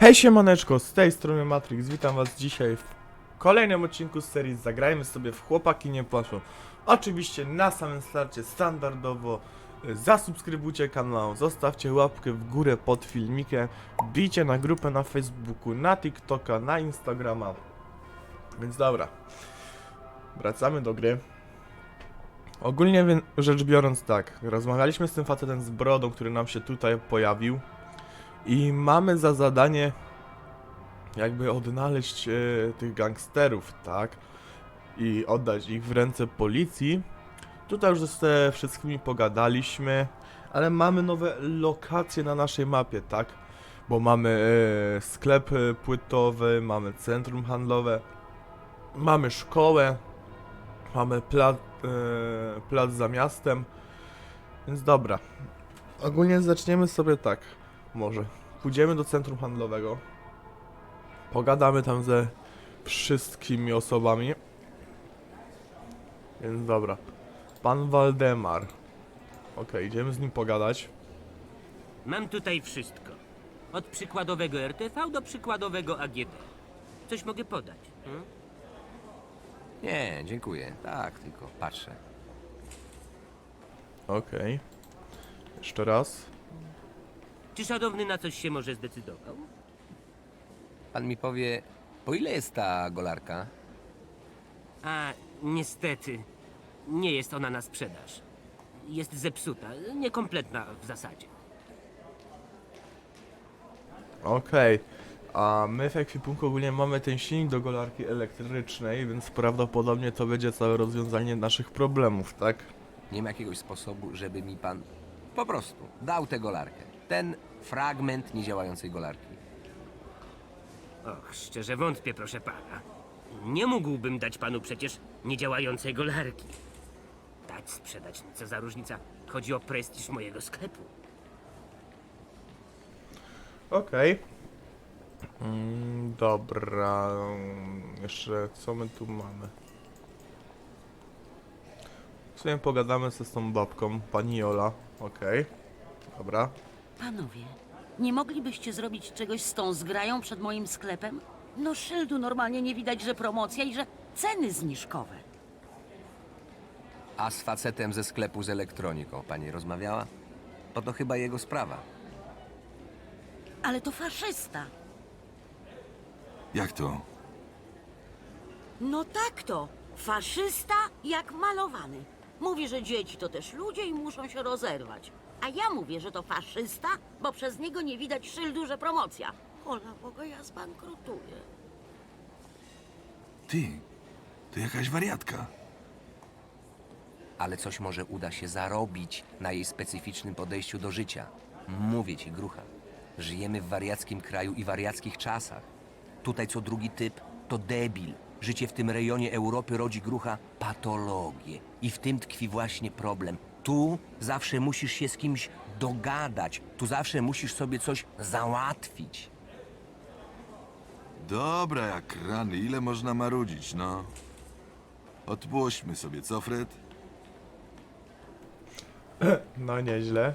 Hej siemaneczko, z tej strony Matrix, witam was dzisiaj w kolejnym odcinku z serii Zagrajmy sobie w Chłopaki nie płaczą. Oczywiście na samym starcie standardowo y, zasubskrybujcie kanał, zostawcie łapkę w górę pod filmikiem, bijcie na grupę na Facebooku, na TikToka, na Instagrama. Więc dobra, wracamy do gry. Ogólnie rzecz biorąc tak, rozmawialiśmy z tym facetem z brodą, który nam się tutaj pojawił. I mamy za zadanie jakby odnaleźć e, tych gangsterów, tak? I oddać ich w ręce policji. Tutaj już ze wszystkimi pogadaliśmy, ale mamy nowe lokacje na naszej mapie, tak? Bo mamy e, sklep e, płytowy, mamy centrum handlowe, mamy szkołę, mamy plac, e, plac za miastem. Więc dobra. Ogólnie zaczniemy sobie tak. Może. Pójdziemy do centrum handlowego. Pogadamy tam ze wszystkimi osobami. Więc dobra. Pan Waldemar. Okej, idziemy z nim pogadać. Mam tutaj wszystko. Od przykładowego RTV do przykładowego AGD. Coś mogę podać. Hmm? Nie, dziękuję. Tak, tylko patrzę. Okej. Jeszcze raz. Czy szanowny na coś się może zdecydował? Pan mi powie, po ile jest ta golarka? A niestety, nie jest ona na sprzedaż. Jest zepsuta, niekompletna w zasadzie. Okej. A my w ekwipunku ogólnie mamy ten silnik do golarki elektrycznej, więc prawdopodobnie to będzie całe rozwiązanie naszych problemów, tak? Nie ma jakiegoś sposobu, żeby mi pan po prostu dał tę golarkę. Ten fragment niedziałającej golarki. Och, szczerze wątpię, proszę pana. Nie mógłbym dać panu przecież niedziałającej golarki. Dać, sprzedać, co za różnica. Chodzi o prestiż mojego sklepu. Okej. Mm, dobra. mm, Jeszcze co my tu mamy? W sumie pogadamy ze z tą babką, pani Jola. Okej. Dobra. Panowie, nie moglibyście zrobić czegoś z tą zgrają przed moim sklepem? No szyldu normalnie nie widać, że promocja i że ceny zniżkowe. A z facetem ze sklepu z elektroniką pani rozmawiała? To to chyba jego sprawa. Ale to faszysta. Jak to? No tak to. Faszysta jak malowany. Mówi, że dzieci to też ludzie i muszą się rozerwać. A ja mówię, że to faszysta, bo przez niego nie widać szyldu, że promocja. Ola Boga, ja zbankrutuję. Ty, to jakaś wariatka. Ale coś może uda się zarobić na jej specyficznym podejściu do życia. Mówię ci, grucha. Żyjemy w wariackim kraju i wariackich czasach. Tutaj co drugi typ to debil. Życie w tym rejonie Europy rodzi grucha patologię. I w tym tkwi właśnie problem. Tu zawsze musisz się z kimś dogadać. Tu zawsze musisz sobie coś załatwić. Dobra, jak rany, ile można marudzić, no? Odpuśćmy sobie, co Fred? No nieźle.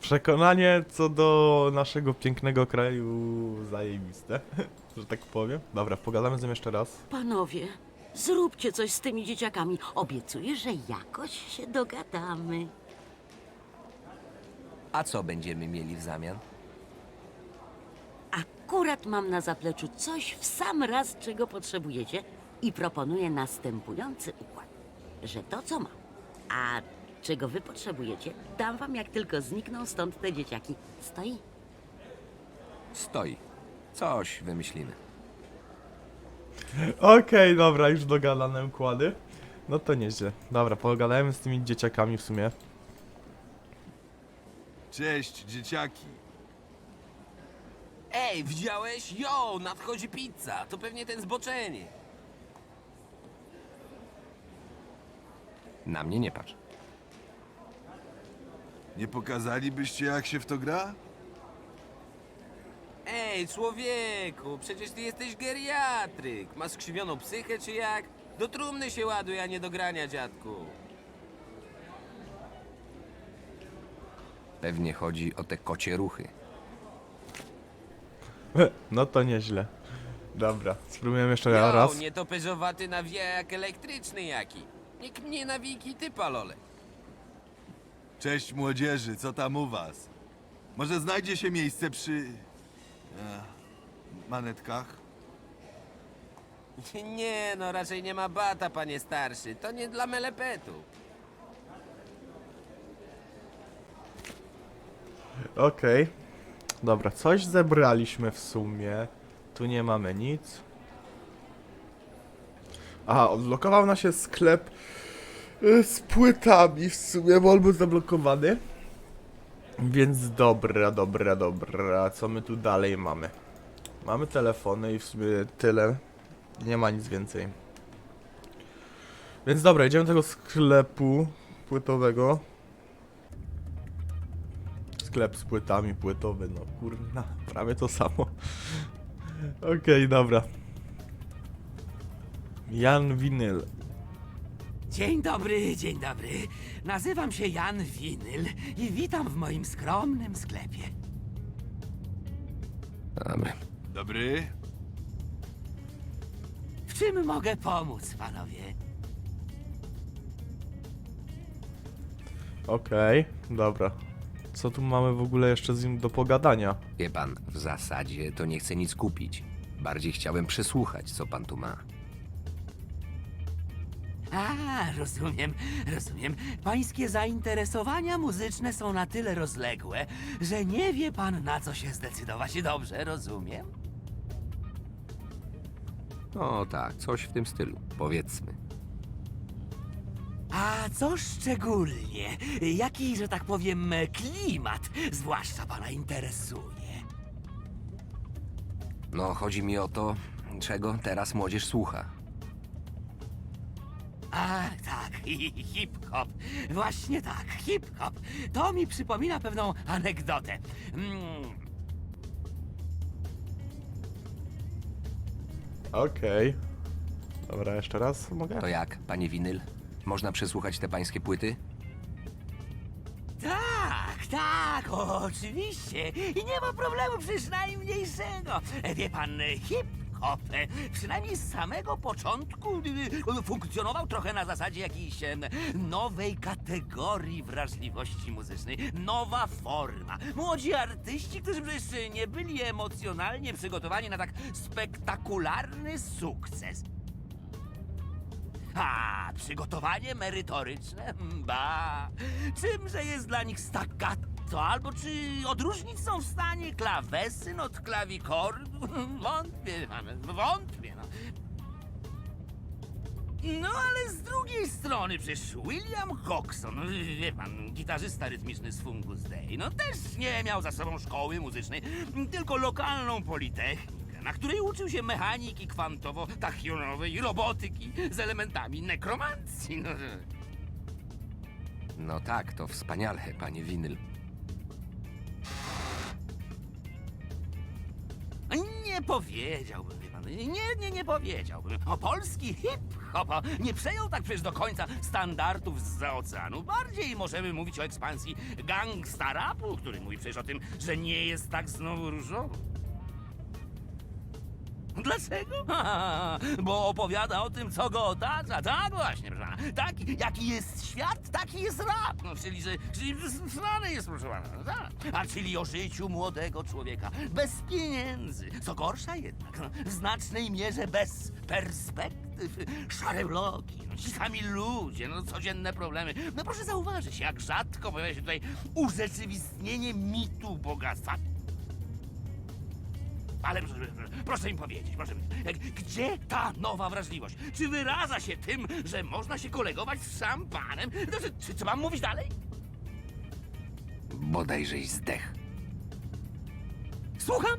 Przekonanie co do naszego pięknego kraju zajebiste, że tak powiem. Dobra, pogadamy z nim jeszcze raz. Panowie, zróbcie coś z tymi dzieciakami. Obiecuję, że jakoś się dogadamy. A co będziemy mieli w zamian? Akurat mam na zapleczu coś w sam raz, czego potrzebujecie i proponuję następujący układ. Że to, co mam, a czego wy potrzebujecie, dam wam, jak tylko znikną stąd te dzieciaki. Stoi? Stoi. Coś wymyślimy. Okej, dobra, już dogadane układy. No to nieźle. Dobra, pogadajmy z tymi dzieciakami w sumie. Cześć, dzieciaki. Ej, widziałeś? Jo, nadchodzi pizza. To pewnie ten zboczenie. Na mnie nie patrz. Nie pokazalibyście, jak się w to gra? Ej, człowieku, przecież ty jesteś geriatryk. Masz skrzywioną psychę czy jak? Do trumny się ładuj, a nie do grania, dziadku. Pewnie chodzi o te kocie ruchy. No to nieźle. Dobra, spróbujemy jeszcze raz. nie to peżowaty nawijak elektryczny jaki. Niech mnie nawiki ty, palole. Cześć młodzieży, co tam u was? Może znajdzie się miejsce przy... E, manetkach? Nie, no raczej nie ma bata, panie starszy. To nie dla melepetu. Okej. Dobra, coś zebraliśmy w sumie. Tu nie mamy nic. Aha, odblokował nam się sklep y, z płytami w sumie, bo on był zablokowany. Więc dobra, dobra, dobra. Co my tu dalej mamy? Mamy telefony i w sumie tyle. Nie ma nic więcej. Więc dobra, idziemy do tego sklepu płytowego. Sklep z płytami płytowy, no kurna, prawie to samo. Okej, dobra. Jan Winyl. Dzień dobry, dzień dobry. Nazywam się Jan Winyl i witam w moim skromnym sklepie. Dobra. Dobry? W czym mogę pomóc, panowie? Okej, dobra. Co tu mamy w ogóle jeszcze z nim do pogadania? Wie pan, w zasadzie to nie chcę nic kupić. Bardziej chciałem przesłuchać, co pan tu ma. A, rozumiem, rozumiem. Pańskie zainteresowania muzyczne są na tyle rozległe, że nie wie pan na co się zdecydować. Dobrze, rozumiem. No tak, coś w tym stylu, powiedzmy. A co szczególnie? Jaki, że tak powiem, klimat zwłaszcza pana interesuje? No, chodzi mi o to, czego teraz młodzież słucha. A, tak, hi- hip-hop. Właśnie tak, hip-hop. To mi przypomina pewną anegdotę. Mm, Okej. Dobra, jeszcze raz mogę? To jak, panie Winyl? Można przesłuchać te pańskie płyty? tak, tak, oczywiście. I nie ma problemu przecież najmniejszego. Wie pan, e, e, przynajmniej z samego początku e, funkcjonował trochę na zasadzie jakiejś nowej kategorii wrażliwości muzycznej. Nowa forma. Młodzi artyści, którzy przecież nie byli emocjonalnie przygotowani na tak spektakularny sukces. A, przygotowanie merytoryczne? Ba! Czymże jest dla nich staccato? Albo czy odróżnić są w stanie klawesyn od klawikordu? Wątpię, wątpię, no. No ale z drugiej strony przecież William Coxon, wie pan, gitarzysta rytmiczny z Fungus Day, no też nie miał za sobą szkoły muzycznej, tylko lokalną politechnikę, na której uczył się mechaniki kwantowo-tachionowej robotyki z elementami nekromancji. No. No tak, to wspaniale, panie Winyl. Powiedziałbym, wie pan, nie, nie, nie powiedziałbym. O polski hip-hop nie przejął tak przecież do końca standardów z oceanu. Bardziej możemy mówić o ekspansji gangsta rapu, który mówi przecież o tym, że nie jest tak znowu różowo. Dlaczego? Ha, bo opowiada o tym, co go otacza. Tak właśnie, proszę pana. Taki, jaki jest świat, taki jest rap. No, czyli, że, czyli znany jest, proszę pana. No, tak. A czyli o życiu młodego człowieka. Bez pieniędzy. Co gorsza jednak, no, w znacznej mierze bez perspektyw. Szare vlogi, no, ci sami ludzie, no, codzienne problemy. No proszę zauważyć, jak rzadko pojawia się tutaj urzeczywistnienie mitu bogactwa. Ale proszę, mi powiedzieć, proszę, gdzie ta nowa wrażliwość? Czy wyraża się tym, że można się kolegować z szampanem? No, czy, co mam mówić dalej? Bodajżeś zdech. Słucham?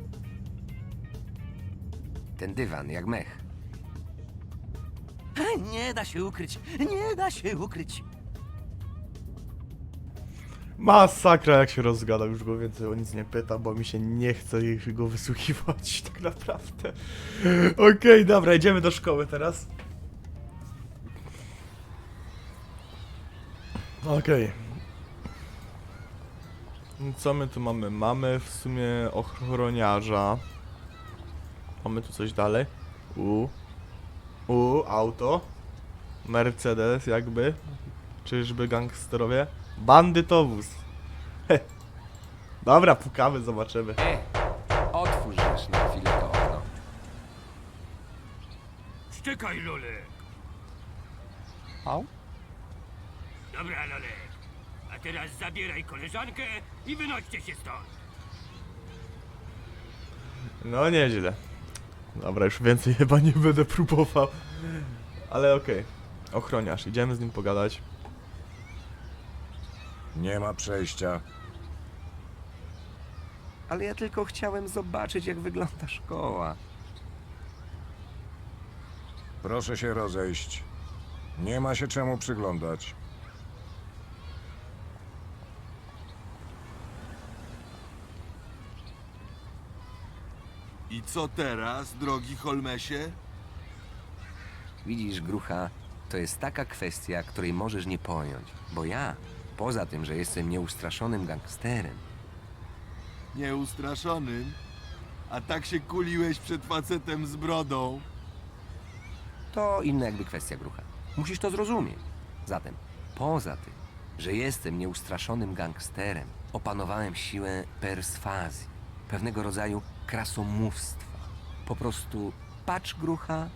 Ten dywan, jak mech. Nie da się ukryć, nie da się ukryć. Masakra jak się rozgadał, już go więcej o nic nie pyta, bo mi się nie chce ich go wysłuchiwać tak naprawdę. Okej, dobra, idziemy do szkoły teraz. Okej. Co my tu mamy? Mamy w sumie ochroniarza. Mamy tu coś dalej. U. U, auto. Mercedes jakby. Czyżby gangsterowie? Bandytowóz. Dobra, pukamy, zobaczymy. E, otwórz rzecz na chwilę to okno. Szczekaj, Lolek. Au? Dobra, Lolek. A teraz zabieraj koleżankę i wynoście się stąd. No nieźle. Dobra, już więcej chyba nie będę próbował. Ale okej. Ochroniarz, idziemy z nim pogadać. Nie ma przejścia. Ale ja tylko chciałem zobaczyć, jak wygląda szkoła. Proszę się rozejść. Nie ma się czemu przyglądać. I co teraz, drogi Holmesie? Widzisz, grucha, to jest taka kwestia, której możesz nie pojąć. Bo ja, poza tym, że jestem nieustraszonym gangsterem, Nieustraszonym? A tak się kuliłeś przed facetem z brodą. to inna jakby kwestia, grucha. Musisz to zrozumieć. Zatem, poza tym, że jestem nieustraszonym gangsterem, opanowałem siłę perswazji, pewnego rodzaju krasomówstwa. Po prostu patrz, grucha,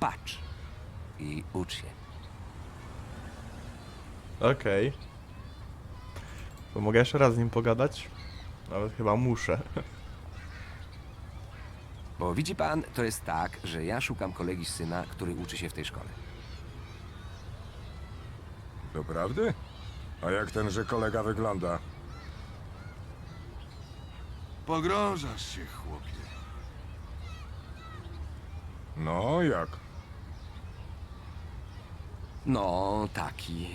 patrz i ucz się. Okej. To mogę jeszcze raz z nim pogadać? Nawet chyba muszę. Bo widzi pan, to jest tak, że ja szukam kolegi syna, który uczy się w tej szkole. Doprawdy? A jak tenże kolega wygląda? Pogrążasz się, chłopie. No, jak? No, taki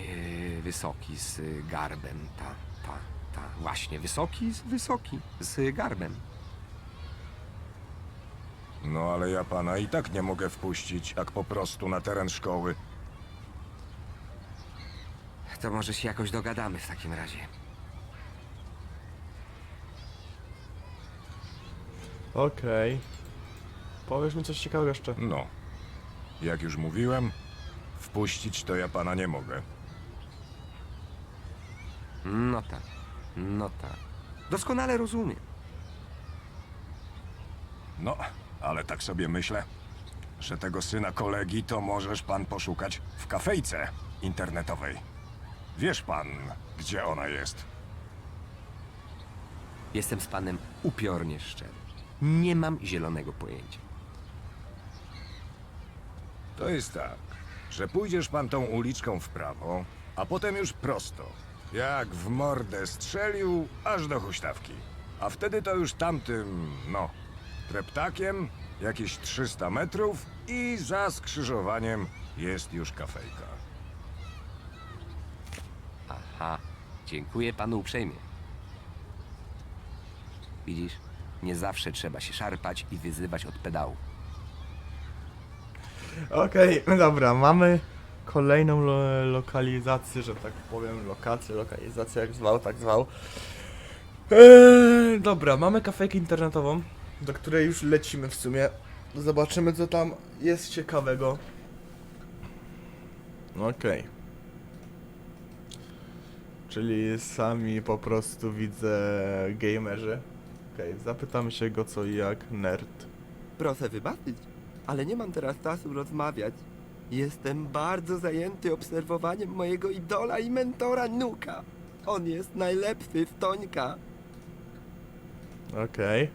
e, wysoki z garbem, ta, ta, ta. Właśnie, wysoki, z, wysoki, z garbem. No, ale ja pana i tak nie mogę wpuścić, jak po prostu na teren szkoły. To może się jakoś dogadamy w takim razie. Okej. Powiesz mi coś ciekawego jeszcze. No. Jak już mówiłem, wpuścić to ja pana nie mogę. No tak, no tak. Doskonale rozumiem. No, ale tak sobie myślę, że tego syna kolegi to możesz pan poszukać w kafejce internetowej. Wiesz pan, gdzie ona jest? Jestem z panem upiornie szczery. Nie mam zielonego pojęcia. To jest tak, że pójdziesz pan tą uliczką w prawo, a potem już prosto. Jak w mordę strzelił, aż do huśtawki. A wtedy to już tamtym, no, treptakiem, jakieś 300 metrów i za skrzyżowaniem jest już kafejka. Aha, dziękuję panu uprzejmie. Widzisz, nie zawsze trzeba się szarpać i wyzywać od pedału. Okej, dobra, mamy kolejną lo lokalizację, że tak powiem, lokację, lokalizację, jak zwał, tak zwał. Eee, dobra, mamy kafejkę internetową, do której już lecimy w sumie. Zobaczymy, co tam jest ciekawego. Okej. Czyli sami po prostu widzę gamerzy. Okej, zapytam się go co i jak, nerd. Proszę wybaczyć, ale nie mam teraz czasu rozmawiać. Jestem bardzo zajęty obserwowaniem mojego idola i mentora Nuka. On jest najlepszy w Tońka. Okej.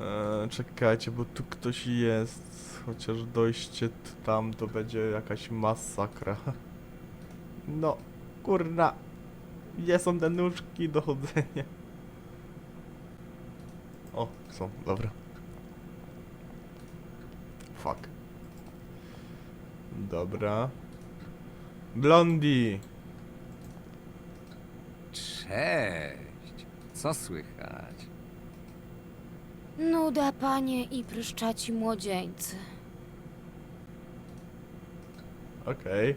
Eee, czekajcie, bo tu ktoś jest. Chociaż dojście tam to będzie jakaś masakra. No, kurna. Gdzie są te nóżki do chodzenia? O, są, dobra. Fuck. Dobra. Blondie! Cześć! Co słychać? Nuda, panie, i pryszczaci młodzieńcy. Okej.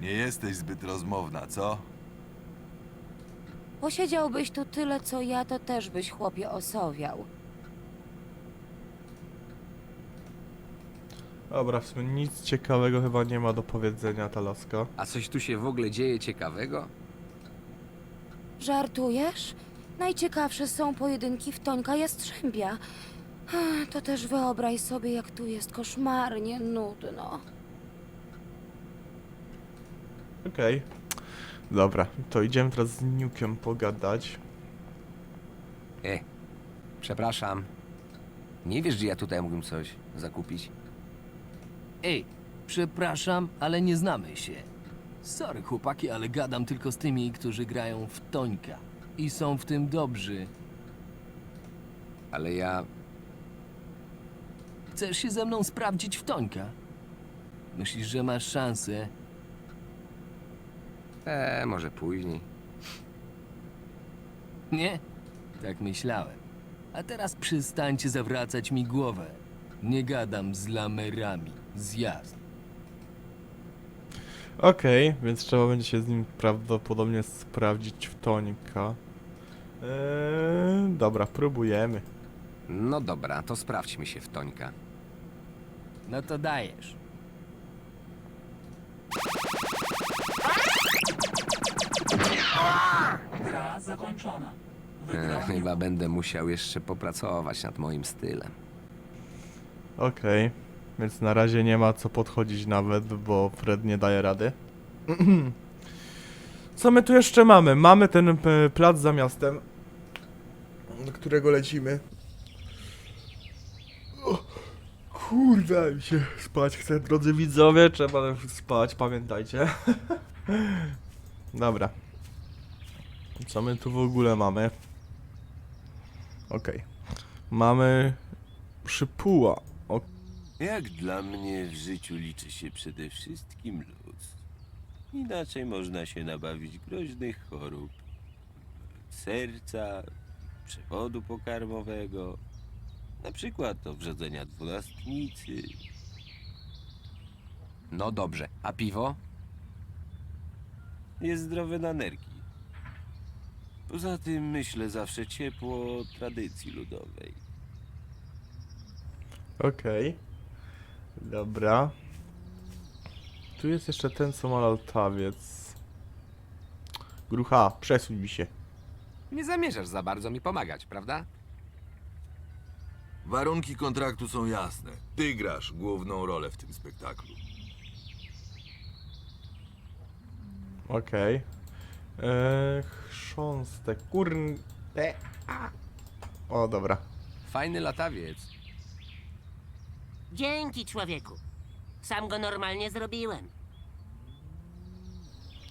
Nie jesteś zbyt rozmowna, co? Posiedziałbyś tu tyle, co ja, to też byś chłopie osowiał. Dobra, w sumie nic ciekawego chyba nie ma do powiedzenia ta laska. A coś tu się w ogóle dzieje ciekawego? Żartujesz? Najciekawsze są pojedynki w Tońka Jastrzębia. Ech, To też wyobraź sobie, jak tu jest koszmarnie nudno. Okej. Dobra, to idziemy teraz z Nukiem pogadać. E, przepraszam. Nie wiesz, gdzie ja tutaj mógłbym coś zakupić? Ej, przepraszam, ale nie znamy się. Sorry chłopaki, ale gadam tylko z tymi, którzy grają w Tońka. I są w tym dobrzy. Ale ja... Chcesz się ze mną sprawdzić w Tońka? Myślisz, że masz szansę? E, może później. Nie? Tak myślałem. A teraz przestańcie zawracać mi głowę. Nie gadam z lamerami. Zjazd. Okej, więc trzeba będzie się z nim prawdopodobnie sprawdzić w tonika. Eee, dobra, próbujemy. No dobra, to sprawdźmy się w Tońka. No to dajesz. E, chyba będę musiał jeszcze popracować nad moim stylem. Okej, więc na razie nie ma co podchodzić nawet, bo Fred nie daje rady. Co my tu jeszcze mamy? Mamy ten e, plac za miastem, do którego lecimy. O, kurde, mi się spać chce, drodzy widzowie, trzeba spać, pamiętajcie. Dobra. Co my tu w ogóle mamy? Okej. Mamy przypuła. Jak dla mnie w życiu liczy się przede wszystkim luz. Inaczej można się nabawić groźnych chorób. Serca, przewodu pokarmowego, na przykład do wrzodzenia dwunastnicy. No dobrze, a piwo? Jest zdrowy na nerki. Poza tym myślę zawsze ciepło o tradycji ludowej. Okej. Dobra. Tu jest jeszcze ten, co ma latawiec. Grucha, przesuń mi się. Nie zamierzasz za bardzo mi pomagać, prawda? Warunki kontraktu są jasne. Ty grasz główną rolę w tym spektaklu. Okej. Eee, chrząstek, kurn... E, a. O, dobra. Fajny latawiec. Dzięki, człowieku. Sam go normalnie zrobiłem.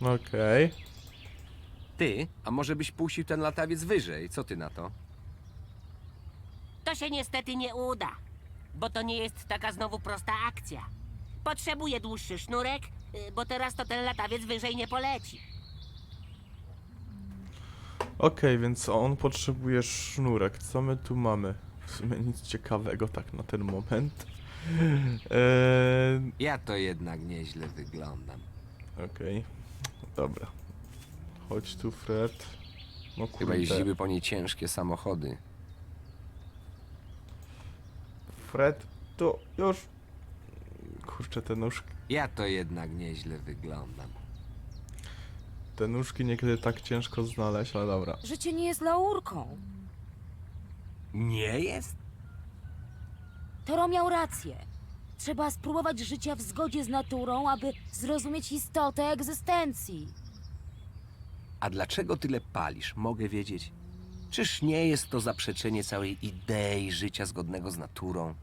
Okej. Ty, a może byś puścił ten latawiec wyżej? Co ty na to? To się niestety nie uda, bo to nie jest taka znowu prosta akcja. Potrzebuję dłuższy sznurek, y, bo teraz to ten latawiec wyżej nie poleci. Okej, więc on potrzebuje sznurek. Co my tu mamy? W sumie nic ciekawego tak na ten moment. Eee, Ja to jednak nieźle wyglądam. Okej. Dobra. Chodź tu, Fred. No Chyba kurde. jeździły po niej ciężkie samochody. Fred, to już... Kurczę, te nóżki, Ja to jednak nieźle wyglądam. te nóżki niekiedy tak ciężko znaleźć, ale dobra. Życie nie jest laurką. Nie jest? Toro miał rację. Trzeba spróbować życia w zgodzie z naturą, aby zrozumieć istotę egzystencji. A dlaczego tyle palisz? Mogę wiedzieć. Czyż nie jest to zaprzeczenie całej idei życia zgodnego z naturą?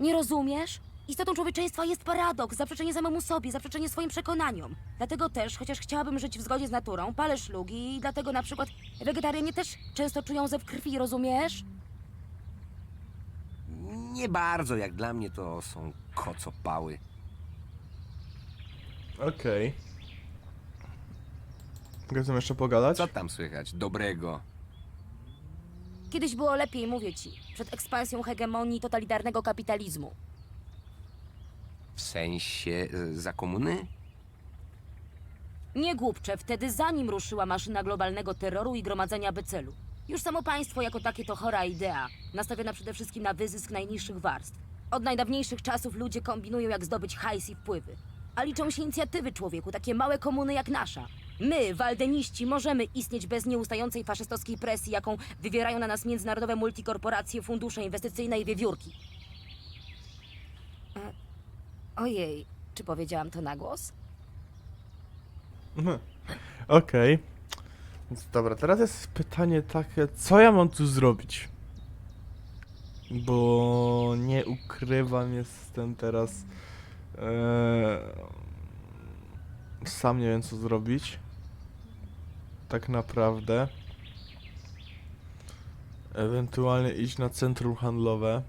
Nie rozumiesz? Istotą człowieczeństwa jest paradoks, zaprzeczenie samemu sobie, zaprzeczenie swoim przekonaniom. Dlatego też, chociaż chciałabym żyć w zgodzie z naturą, palę szlugi i dlatego na przykład wegetarianie też często czują zew krwi, rozumiesz? Nie bardzo, jak dla mnie to są kocopały. Okej. Mogę z tym jeszcze pogadać? Co tam słychać? Dobrego. Kiedyś było lepiej, mówię ci, przed ekspansją hegemonii totalitarnego kapitalizmu. W sensie y, za komuny? Nie głupcze, wtedy zanim ruszyła maszyna globalnego terroru i gromadzenia becelu. Już samo państwo jako takie to chora idea, nastawiona przede wszystkim na wyzysk najniższych warstw. Od najdawniejszych czasów ludzie kombinują jak zdobyć hajs i wpływy. A liczą się inicjatywy człowieku, takie małe komuny jak nasza. My, waldeniści, możemy istnieć bez nieustającej faszystowskiej presji, jaką wywierają na nas międzynarodowe multikorporacje, fundusze inwestycyjne i wiewiórki. E, ojej, czy powiedziałam to na głos? Okej. Dobra, teraz jest pytanie takie, co ja mam tu zrobić? Bo nie ukrywam, jestem teraz. E, sam nie wiem, co zrobić. Tak naprawdę. Ewentualnie iść na centrum handlowe.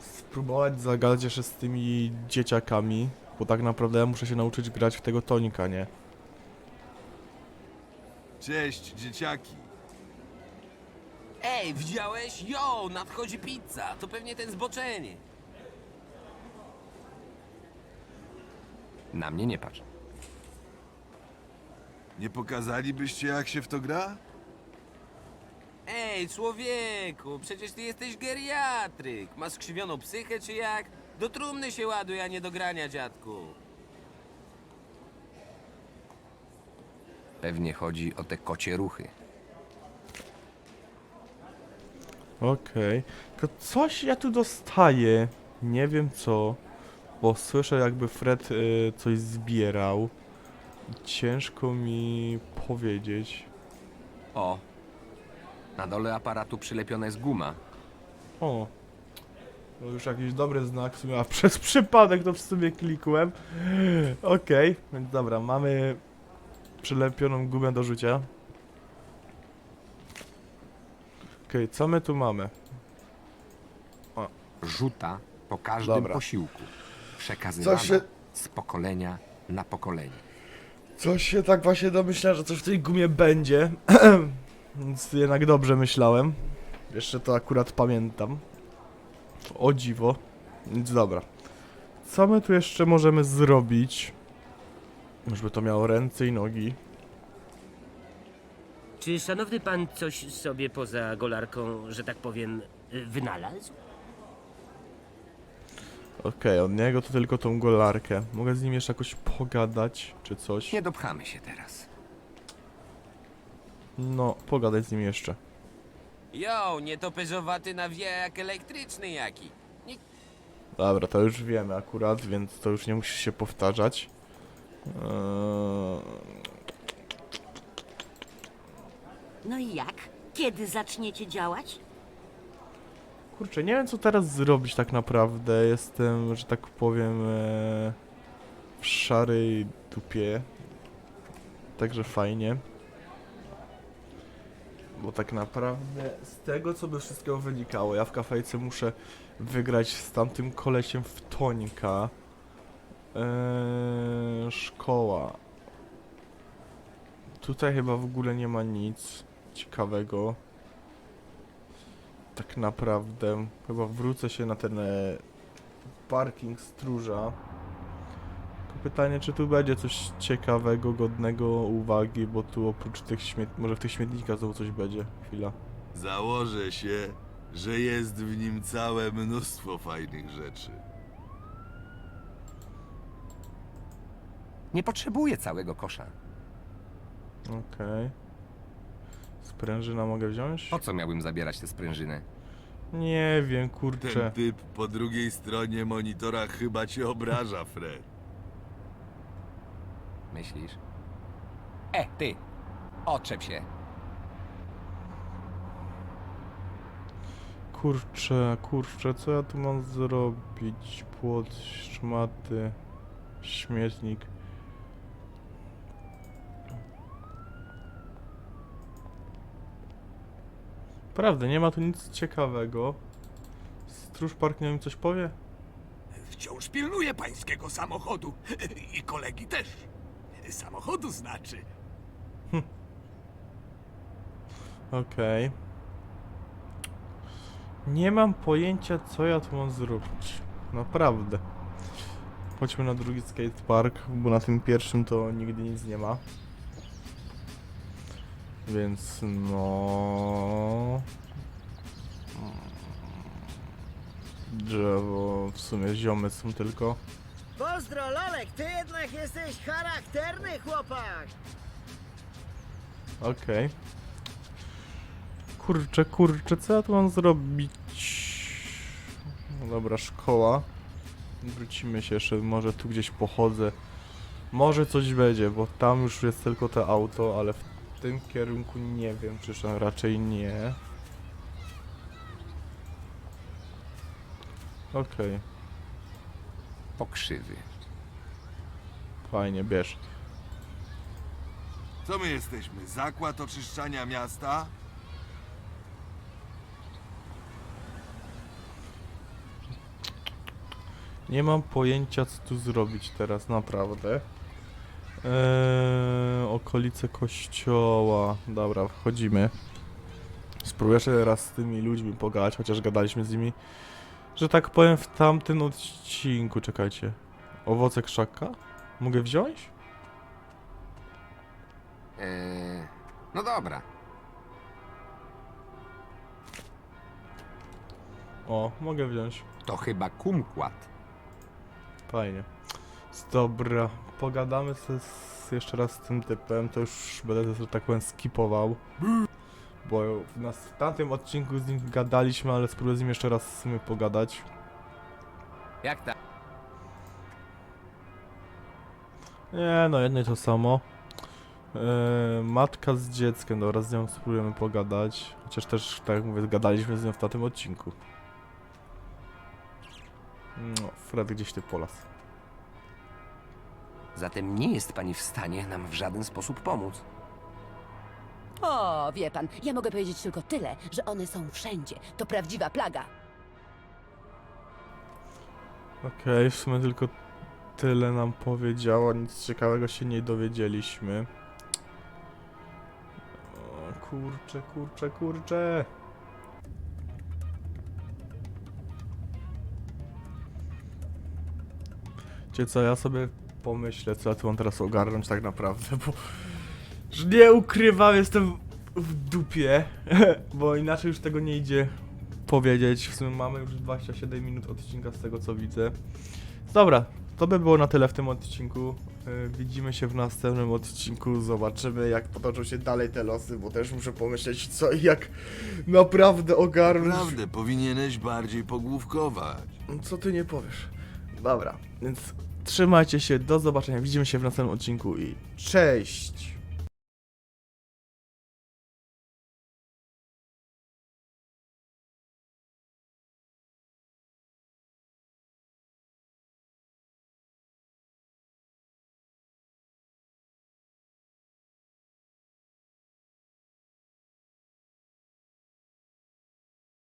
Spróbować zagadać jeszcze z tymi dzieciakami. Bo tak naprawdę ja muszę się nauczyć grać w tego tonika, nie? Cześć, dzieciaki. Ej, widziałeś? Jo, nadchodzi pizza. To pewnie ten zboczenie. Na mnie nie patrz. Nie pokazalibyście, jak się w to gra? Ej, człowieku, przecież ty jesteś geriatryk. Masz skrzywioną psychę czy jak? Do trumny się ładuj, a nie do grania, dziadku. Pewnie chodzi o te kocie ruchy. Okej. Tylko coś ja tu dostaję. Nie wiem co. Bo słyszę jakby Fred y, coś zbierał. Ciężko mi powiedzieć. O! Na dole aparatu przylepiona jest guma. O. To już jakiś dobry znak w sumie, a przez przypadek to w sumie klikłem. Okej, więc dobra, mamy przylepioną gumę do rzucia. Okej, co my tu mamy? Rzuta po każdym Dobra. posiłku. Przekazywana się- z pokolenia na pokolenie. Coś się tak właśnie domyślałem, że coś w tej gumie będzie. Więc jednak dobrze myślałem. Jeszcze to akurat pamiętam. O dziwo. Więc dobra. Co my tu jeszcze możemy zrobić? Żeby to miało ręce i nogi. Czy szanowny pan coś sobie poza golarką, że tak powiem, y, wynalazł? Okej, od niego to tylko tą golarkę. Mogę z nim jeszcze jakoś pogadać, czy coś? Nie dopchamy się teraz. No, pogadać z nim jeszcze. Jo, nietoperzowaty nawijak elektryczny jaki. Nie Dobra, to już wiemy akurat, więc to już nie musi się powtarzać. Eee, No i jak? Kiedy zaczniecie działać? Kurczę, nie wiem co teraz zrobić tak naprawdę. Jestem, że tak powiem, e, w szarej dupie. Także fajnie. Bo tak naprawdę z tego co by wszystkiego wynikało, ja w kafejce muszę wygrać z tamtym kolesiem w Tonika. Eee, szkoła. Tutaj chyba w ogóle nie ma nic ciekawego tak naprawdę chyba wrócę się na ten e, parking stróża. Pytanie, czy tu będzie coś ciekawego, godnego uwagi, bo tu oprócz tych śmiet... może w tych śmietnikach znowu coś będzie. Chwila. Założę się, że jest w nim całe mnóstwo fajnych rzeczy. Nie potrzebuję całego kosza. Okej. Sprężyna mogę wziąć? Po co miałbym zabierać tę sprężynę? Nie wiem, Ten kurczę. typ po drugiej stronie monitora chyba cię obraża, Fred. Myślisz? E, ty! Oczep się! Kurczę, kurczę, co ja tu mam zrobić? Płot, szmaty, śmietnik. Prawda, nie ma tu nic ciekawego. Stróż park mi coś powie? Wciąż pilnuję pańskiego samochodu. I kolegi też. Samochodu znaczy. Okej. Nie mam pojęcia, co ja tu mam zrobić. Naprawdę. chodźmy na drugi skatepark, bo na tym pierwszym to nigdy nic nie ma. Więc no... Drzewo, w sumie ziomy są tylko. Pozdro, Lolek, ty jednak jesteś charakterny chłopak! Okej. Kurczę, kurczę, co ja tu mam zrobić? No dobra, szkoła. Wrócimy się jeszcze, może tu gdzieś pochodzę. Może coś będzie, bo tam już jest tylko to auto, ale w tym kierunku nie wiem, czy że raczej nie. Okej, Pokrzywy. fajnie, bierz. Co my jesteśmy? Zakład oczyszczania miasta? Nie mam pojęcia, co tu zrobić teraz, naprawdę. Eee, okolice kościoła. Dobra, wchodzimy. Spróbuję jeszcze raz z tymi ludźmi pogadać, chociaż gadaliśmy z nimi, że tak powiem, w tamtym odcinku. Czekajcie. Owoce krzaka? Mogę wziąć? Eee, no dobra. O, mogę wziąć. To chyba kumkład. Fajnie. Dobra, pogadamy sobie z, jeszcze raz z tym typem, to już będę, że tak powiem, skipował. Bo w, nas, w tamtym odcinku z nim gadaliśmy, ale spróbuję z nim jeszcze raz w sumie pogadać. Jak tak? Nie, no jedno i to samo. Eee, matka z dzieckiem, dobra, z nią spróbujemy pogadać. Chociaż też, tak jak mówię, gadaliśmy z nią w tamtym odcinku. No, Fred gdzieś ty polas. Zatem nie jest pani w stanie nam w żaden sposób pomóc. O, wie pan, ja mogę powiedzieć tylko tyle, że one są wszędzie. To prawdziwa plaga. Okej, w sumie tylko tyle nam powiedziała, nic ciekawego się nie dowiedzieliśmy. O, kurczę, kurczę, kurczę. Cię co, ja sobie pomyślę, co ja tu mam teraz ogarnąć tak naprawdę, bo... Że nie ukrywam, jestem w dupie, bo inaczej już tego nie idzie powiedzieć. W sumie mamy już 27 minut odcinka z tego co widzę. Dobra, to by było na tyle w tym odcinku. Yy, widzimy się w następnym odcinku. Zobaczymy jak potoczą się dalej te losy, bo też muszę pomyśleć co i jak naprawdę ogarnąć. Naprawdę, powinieneś bardziej pogłówkować. Co ty nie powiesz? Dobra, więc trzymajcie się, do zobaczenia. Widzimy się w następnym odcinku i cześć!